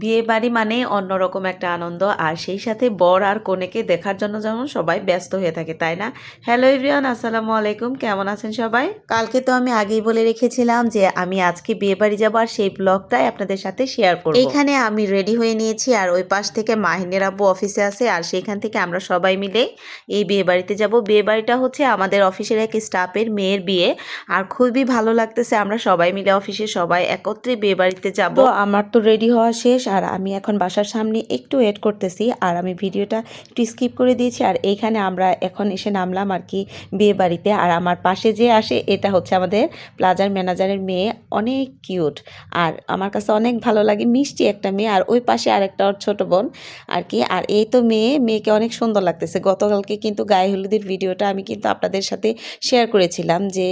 বিয়ে বাড়ি মানে অন্যরকম একটা আনন্দ আর সেই সাথে বর আর কনেকে দেখার জন্য যেমন সবাই ব্যস্ত হয়ে থাকে তাই না? হ্যালো এভরিওয়ান আসসালামু আলাইকুম কেমন আছেন সবাই? কালকে তো আমি আগেই বলে রেখেছিলাম যে আমি আজকে বিয়ে বাড়ি যাব আর সেই ব্লগটাই আপনাদের সাথে শেয়ার করব। এখানে আমি রেডি হয়ে নিয়েছি আর ওই পাশ থেকে মাহিনের আব্বু অফিসে আছে আর সেইখান থেকে আমরা সবাই মিলে এই বিয়ে বাড়িতে যাব। বিয়ে বাড়িটা হচ্ছে আমাদের অফিসের এক স্টাফের মেয়ের বিয়ে আর খুবই ভালো লাগতেছে আমরা সবাই মিলে অফিসে সবাই একত্রে বিয়ে বাড়িতে যাব। আমার তো রেডি হওয়া শেষ আর আমি এখন বাসার সামনে একটু ওয়েট করতেছি, আর আমি ভিডিওটা একটু স্কিপ করে দিয়েছি, আর এইখানে আমরা এখন এসে নামলাম আর কি বিয়ে বাড়িতে, আর আমার পাশে যে আসে, এটা হচ্ছে আমাদের প্লাজার ম্যানেজারের মেয়ে, অনেক কিউট আর আমার কাছে অনেক ভালো লাগে, মিষ্টি একটা মেয়ে, আর ওই পাশে আরেকটা ওর ছোটো বোন, আর কি, আর এই তো মেয়ে, মেয়েকে অনেক সুন্দর লাগতেছে, গতকালকে কিন্তু গায়ে হলুদের ভিডিওটা আমি কিন্তু আপনাদের সাথে শেয়ার করেছিলাম যে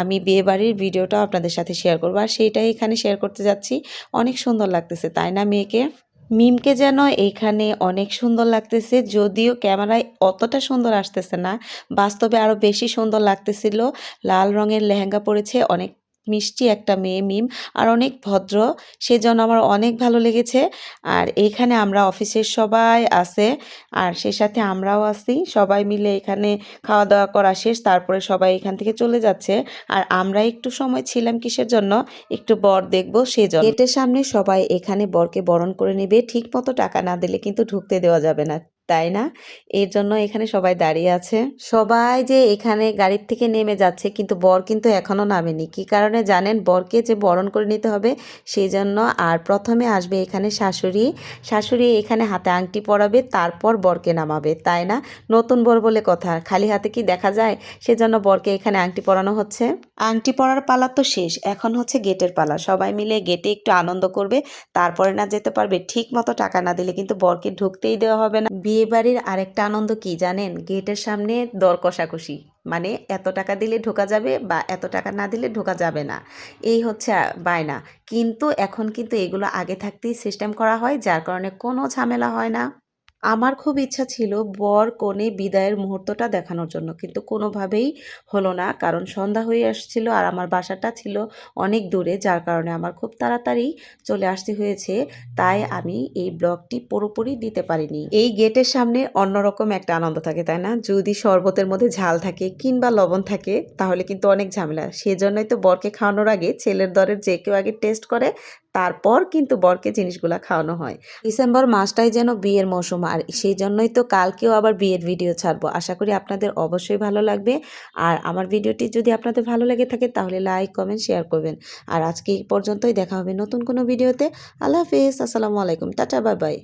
আমি বিয়ে বাড়ির ভিডিওটা আপনাদের সাথে শেয়ার করব, আর সেইটাই এখানে শেয়ার করতে যাচ্ছি, অনেক সুন্দর লাগতেছে, তাই না মেয়েকে। মিমকে যেন এখানে অনেক সুন্দর লাগতেছে, যদিও ক্যামেরায় অতটা সুন্দর আসতেছে না। বাস্তবে আরও বেশি সুন্দর লাগতেছিল। লাল রঙের লেহেঙ্গা পরেছে, অনেক মিষ্টি একটা মেয়ে মিম আর অনেক ভদ্র। সেজন্য আমার অনেক ভালো লেগেছে। আর এইখানে আমরা অফিসের সবাই আছে আর সেই সাথে আমরাও আছি। সবাই মিলে এখানে খাওয়া দাওয়া করা শেষ, তারপরে সবাই এখান থেকে চলে যাচ্ছে। আর আমরা একটু সময় ছিলাম কিসের জন্য? একটু বর দেখব সেজন্য গেটের সামনে সবাই এখানে বরকে বরণ করে নেবে। ঠিক মতো টাকা না দিলে কিন্তু ঢুকতে দেওয়া যাবে না। তাই না? এর জন্য এখানে সবাই দাঁড়িয়ে আছে। সবাই যে এখানে গাড়ির থেকে নেমে যাচ্ছে, কিন্তু বর কিন্তু এখনও নামেনি। কি কারণে জানেন? বরকে যে বরণ করে নিতে হবে, সেই জন্য আর প্রথমে আসবে এখানে শাশুড়ি। শাশুড়ি এখানে হাতে আংটি পরাবে, তারপর বরকে নামাবে, তাই না? নতুন বর বলে কথা। খালি হাতে কি দেখা যায়? সেজন্য বরকে এখানে আংটি পরানো হচ্ছে। আংটি পরার পালা তো শেষ। এখন হচ্ছে গেটের পালা। সবাই মিলে গেটে একটু আনন্দ করবে। তারপরে না যেতে পারবে। ঠিক মতো টাকা না দিলে কিন্তু বরকে ঢুকতেই দেওয়া হবে না। বিয়ে বাড়ির আরেকটা আনন্দ কি জানেন? গেটের সামনে দর কষাকষি। মানে এত টাকা দিলে ঢোকা যাবে বা এত টাকা না দিলে ঢোকা যাবে না। এই হচ্ছে বায়না। কিন্তু এখন কিন্তু এগুলো আগে থাকতেই সিস্টেম করা হয়, যার কারণে কোনো ঝামেলা হয় না। আমার খুব ইচ্ছা ছিল বর কনে বিদায়ের মুহূর্তটা দেখানোর জন্য, কিন্তু কোনোভাবেই হলো না। কারণ সন্ধ্যা হয়ে আসছিল আর আমার বাসাটা ছিল অনেক দূরে, যার কারণে আমার খুব তাড়াতাড়ি চলে আসতে হয়েছে। তাই আমি এই ব্লগটি পুরোপুরি দিতে পারিনি। এই গেটের সামনে অন্যরকম একটা আনন্দ থাকে, তাই না? যদি শরবতের মধ্যে ঝাল থাকে কিংবা লবণ থাকে, তাহলে কিন্তু অনেক ঝামেলা। সেজন্যই তো বরকে খাওয়ানোর আগে ছেলের দরের যে কেউ আগে টেস্ট করে তারপর কিন্তু বরকে জিনিসগুলা খাওয়ানো হয়। ডিসেম্বর মাসটাই যেন বিয়ের মৌসুম, আর সেই জন্যই তো কালকেও আবার বিয়ের ভিডিও ছাড়বো। আশা করি আপনাদের অবশ্যই ভালো লাগবে। আর আমার ভিডিওটি যদি আপনাদের ভালো লেগে থাকে, তাহলে লাইক কমেন্ট শেয়ার করবেন। আর আজকে এই পর্যন্তই। দেখা হবে নতুন কোনো ভিডিওতে আল্লাহ হাফিজ। আসসালামু আলাইকুম। Tata, bye bye.